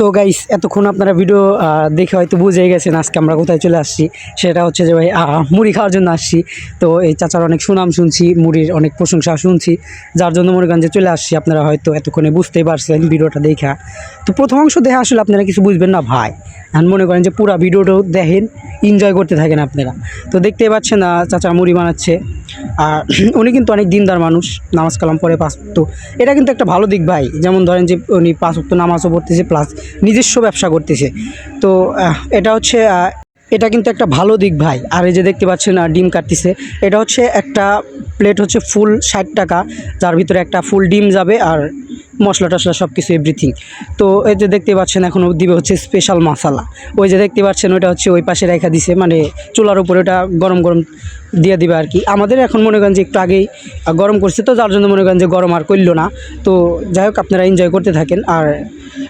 So guys এতক্ষণ আপনারা video দেখে হয়তো বুঝে গেছেন আজকে আমরা কোথায় চলে আসছি। সেটা হচ্ছে যে ভাই মুড়ি খাওয়ার জন্য আসছি। তো এই চাচার অনেক সুনাম শুনছি, মুড়ির অনেক প্রশংসা শুনছি। যার জন্য মরিগঞ্জে চলে আসছি, আপনারা হয়তো এতক্ষণে বুঝতেই পারছেন ভিডিওটা দেখা। তো প্রথম অংশ দেখে আসলে আপনারা কিছু বুঝবেন না, ভাই। আর মনে করেন যে পুরো ভিডিওটাও দেখেন এনজয় করতে থাকেন আপনারা। তো দেখতেই পাচ্ছেন চাচা মুড়ি বানাচ্ছে। আর উনি কিন্তু অনেক দিনদার মানুষ, নামাজ কালাম পরে পাঁচ তো এটা কিন্তু একটা ভালো দিক ভাই। যেমন ধরেন যে উনি পাঁচ ওয়াক্ত নামাজও পড়তেছে প্লাস নিজস্ব ব্যবসা করতেছে। তো এটা হচ্ছে এটা কিন্তু একটা ভালো দিক ভাই। আর এই যে দেখতে পাচ্ছেন ডিম কাটতেছে। এটা হচ্ছে একটা প্লেট হচ্ছে ফুল ষাট টাকা, যার ভিতরে একটা ফুল ডিম যাবে আর মশলা টশলা সব কিছু এভরিথিং তো এই যে দেখতে পাচ্ছেন এখন দিবে হচ্ছে স্পেশাল মশালা ওই যে দেখতে পাচ্ছেন ওইটা হচ্ছে ওই পাশে রেখা দিছে মানে চুলার উপরে ওটা গরম গরম দিয়ে দিবে আর কি। আমাদের এখন মনে করেন যে একটু আগেই গরম করছে তো, যার জন্য মনে করেন যে গরম আর করল না। তো যাই হোক, আপনারা এনজয় করতে থাকেন। আর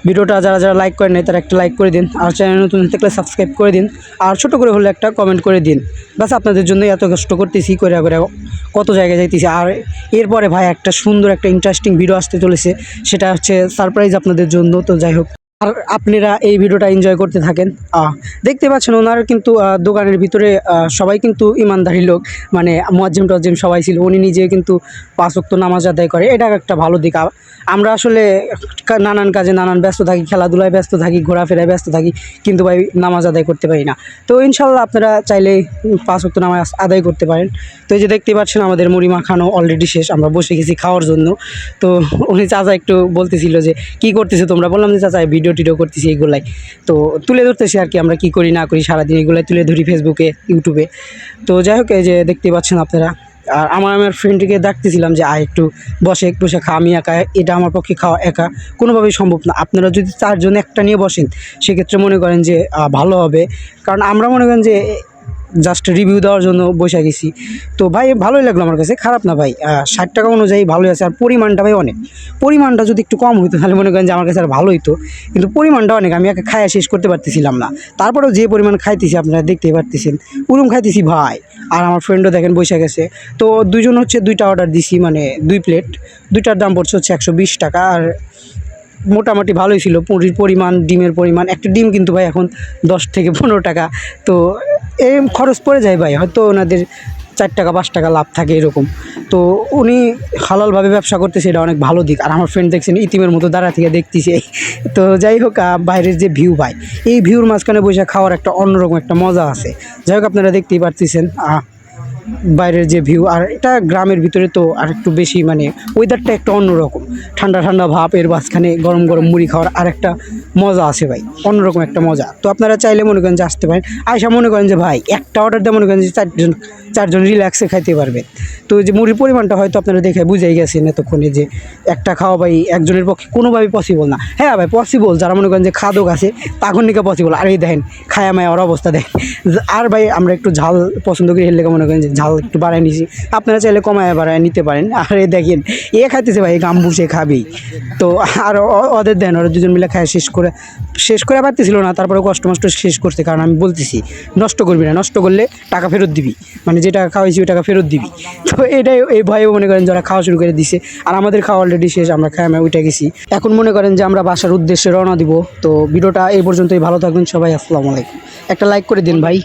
ভিডিওটা যারা যারা লাইক করেন নাই, তারা একটা লাইক করে দিন। আর চ্যানেল নতুন থাকলে সাবস্ক্রাইব করে দিন। আর ছোটো করে হলে একটা কমেন্ট করে দিন। ব্যাস, আপনাদের জন্য এত কষ্ট করতেছি, করে করে কত জায়গায় যাইতেছি। আর এরপরে ভাই, একটা সুন্দর একটা ইন্টারেস্টিং ভিডিও আসতে চলেছে। সেটা হচ্ছে সারপ্রাইজ আপনাদের জন্য। তো যাই হোক। আর আপনারা এই ভিডিওটা এনজয় করতে থাকেন। দেখতে পাচ্ছেন ওনার কিন্তু দোকানের ভিতরে সবাই কিন্তু ইমানদারি লোক। মানে মোয়াজ্জিম টজ্জিম সবাই ছিল, উনি নিজে কিন্তু পাঁচ ওয়াক্ত নামাজ আদায় করে। এটা একটা ভালো দিক। আমরা আসলে নানান কাজে নানান ব্যস্ত থাকি, খেলাধুলায় ব্যস্ত থাকি, ঘোরাফেরায় ব্যস্ত থাকি, কিন্তু ভাই নামাজ আদায় করতে পারি না। তো ইনশাল্লাহ আপনারা চাইলে পাঁচ ওয়াক্ত নামাজ আদায় করতে পারেন। তো এই যে দেখতে পাচ্ছেন, আমাদের মুড়ি মাখানো অলরেডি শেষ, আমরা বসে গেছি খাওয়ার জন্য। তো উনি চাচা একটু বলতেছিল যে, কি করতেছো তোমরা? বললাম যে, চাচা ভিডিও টিডিও করতেছি এগুলাই। তো তুলে ধরতেছি আর কি, আমরা কি করি না করি সারাদিন এগুলাই তুলে ধরি ফেসবুকে ইউটিউবে তো যাই হোক, এই যে দেখতে পাচ্ছেন আপনারা, আর আমার আমার ফ্রেন্ডকে ডাকতেছিলাম যে, আয় একটু বসে একটু বসে খা, আমি একা, এটা আমার পক্ষে খাওয়া একা, কোনোভাবেই সম্ভব না। আপনারা যদি চারজন একটা নিয়ে বসেন, সেক্ষেত্রে মনে করেন যে ভালো হবে। কারণ আমরা মনে করেন যে জাস্ট রিভিউ দেওয়ার জন্য বসে গেছি। তো ভাই, ভালোই লাগল আমার কাছে, খারাপ না ভাই। ষাট টাকা অনুযায়ী ভালোই আছে, আর পরিমাণটা ভাই অনেক। পরিমাণটা যদি একটু কম হতো তাহলে মনে করেন যে আমার কাছে আর ভালো হতো কিন্তু পরিমাণটা অনেক, আমি একা খায়া শেষ করতে পারতেছিলাম না। তারপরেও যে পরিমাণ খাইতেছি, আপনারা দেখতেই পারতেছেন। উরুম খাইতেছি ভাই, আর আমার ফ্রেন্ডও দেখেন বসে গেছে। তো দুজন হচ্ছে দুইটা অর্ডার দিছি মানে দুই প্লেট দুইটার দাম পড়ছে হচ্ছে একশো বিশ টাকা, আর মোটামুটি ভালোই ছিল। পুরির পরিমাণ, ডিমের পরিমাণ, একটা ডিম কিন্তু ভাই এখন দশ থেকে পনেরো টাকা। তো এই খরচ পড়ে যায় ভাই, হয়তো ওনাদের চার টাকা, পাঁচ টাকা লাভ থাকে এরকম। তো উনি হালালভাবে ব্যবসা করতেছে, এটা অনেক ভালো দিক। আর আমার ফ্রেন্ড দেখছেন, ইতিমের মতো দাঁড়া থেকে দেখতেছে। তো যাই হোক বাইরের যে ভিউ ভাই, এই ভিউর মাঝখানে বসে খাওয়ার একটা অন্যরকম একটা মজা আছে। যাই হোক, আপনারা দেখতেই পারতেছেন বাইরের যে ভিউ আর এটা গ্রামের ভিতরে তো আর একটু বেশি মানে ওয়েদারটা একটু অন্যরকম। ঠান্ডা ঠান্ডা ভাব, এর মাঝখানে গরম গরম মুড়ি খাওয়ার আর একটা মজা আছে ভাই, অন্যরকম একটা মজা। তো আপনারা চাইলে মনে করেন যে আসতে পারেন। আয়সা মনে করেন যে ভাই, একটা অর্ডার দিয়ে মনে করেন যে চারজন চারজন রিল্যাক্সে খাইতে পারবেন। তো যে মুড়ির পরিমাণটা হয়তো আপনারা দেখে বুঝেই গেছেন এতক্ষণে যে একটা খাওয়া ভাই একজনের পক্ষে কোনোভাবেই পসিবল না। হ্যাঁ ভাই পসিবল যারা মনে করেন যে খাদক আছে তখন নিকে পসিবল আর এই দেখেন, খায়া মায়া ওর অবস্থা দেখেন। আর ভাই, আমরা একটু ঝাল পছন্দ করি হেললে মনে করেন যে ঝাল একটু বাড়ায় নিছি। আপনারা চাইলে কমায় বাড়ায় নিতে পারেন। আর এই দেখেন, এ খাইতেছে ভাই গাম্বু সে খাবেই তো আর ওদের দেন, ওরা দুজন মিলে খায়, শেষ করে শেষ করে পারতেছিল না, তারপরে কষ্ট মষ্ট শেষ করছে। কারণ আমি বলতেছি, নষ্ট করবি না, নষ্ট করলে টাকা ফেরত দিবি। মানে যে টাকা খাওয়াইছি, ওই টাকা ফেরত দিবি। তো এটাই, এই ভয়ে মনে করেন যারা খাওয়া শুরু করে দিছে। আর আমাদের খাওয়া অলরেডি শেষ, আমরা খাই আমি ওইটা গেছি। এখন মনে করেন যে আমরা বাসার উদ্দেশ্যে রওনা দিব। তো ভিডিওটা এই পর্যন্তই, ভালো থাকবেন সবাই, আসসালামু আলাইকুম। একটা লাইক করে দিন ভাই।